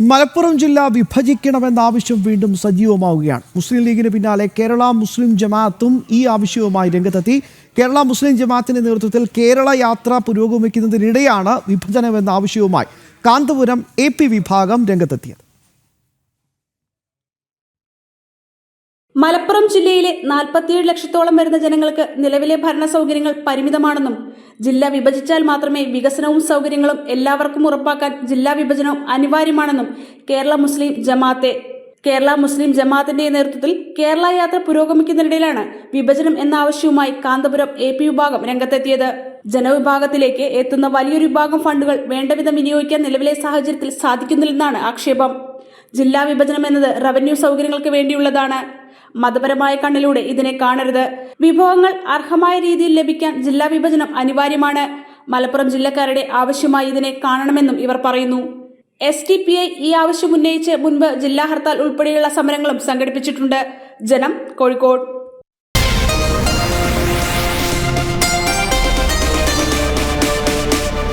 മലപ്പുറം ജില്ല വിഭജിക്കണമെന്ന ആവശ്യം വീണ്ടും സജീവമാവുകയാണ്. മുസ്ലിം ലീഗിന് പിന്നാലെ കേരള മുസ്ലിം ജമാഅത്തും ഈ ആവശ്യവുമായി രംഗത്തെത്തി. കേരള മുസ്ലിം ജമാഅത്തിന്റെ നേതൃത്വത്തിൽ കേരള യാത്ര പുരോഗമിക്കുന്നതിനിടെയാണ് വിഭജനമെന്ന ആവശ്യവുമായി കാന്തപുരം എ വിഭാഗം രംഗത്തെത്തിയത്. മലപ്പുറം ജില്ലയിലെ നാൽപ്പത്തിയേഴ് ലക്ഷത്തോളം വരുന്ന ജനങ്ങൾക്ക് നിലവിലെ ഭരണ സൗകര്യങ്ങൾ പരിമിതമാണെന്നും ജില്ല വിഭജിച്ചാൽ മാത്രമേ വികസനവും സൗകര്യങ്ങളും എല്ലാവർക്കും ഉറപ്പാക്കാൻ ജില്ലാ വിഭജനവും അനിവാര്യമാണെന്നും കേരള മുസ്ലിം ജമാഅത്തെ കേരള മുസ്ലിം ജമാഅത്തിന്റെ നേതൃത്വത്തിൽ കേരള യാത്ര പുരോഗമിക്കുന്നതിനിടയിലാണ് വിഭജനം എന്ന ആവശ്യവുമായി കാന്തപുരം എ പി വിഭാഗം രംഗത്തെത്തിയത്. ജനവിഭാഗത്തിലേക്ക് എത്തുന്ന വലിയൊരു വിഭാഗം ഫണ്ടുകൾ വേണ്ടവിധം വിനിയോഗിക്കാൻ നിലവിലെ സാഹചര്യത്തിൽ സാധിക്കുന്നില്ലെന്നാണ് ആക്ഷേപം. ജില്ലാ വിഭജനം എന്നത് റവന്യൂ സൗകര്യങ്ങൾക്ക് വേണ്ടിയുള്ളതാണ്. മതപരമായ കണ്ണിലൂടെ ഇതിനെ കാണരുത്. വിഭവങ്ങൾ അർഹമായ രീതിയിൽ ലഭിക്കാൻ ജില്ലാ വിഭജനം അനിവാര്യമാണ്. മലപ്പുറം ജില്ലക്കാരുടെ ആവശ്യമായി ഇതിനെ കാണണമെന്നും ഇവർ പറയുന്നു. എസ് ടി പി ഐ ഈ ആവശ്യം ഉന്നയിച്ച് മുൻപ് ജില്ലാ ഹർത്താൽ ഉൾപ്പെടെയുള്ള സമരങ്ങളും സംഘടിപ്പിച്ചിട്ടുണ്ട്. ജനം കോഴിക്കോട്.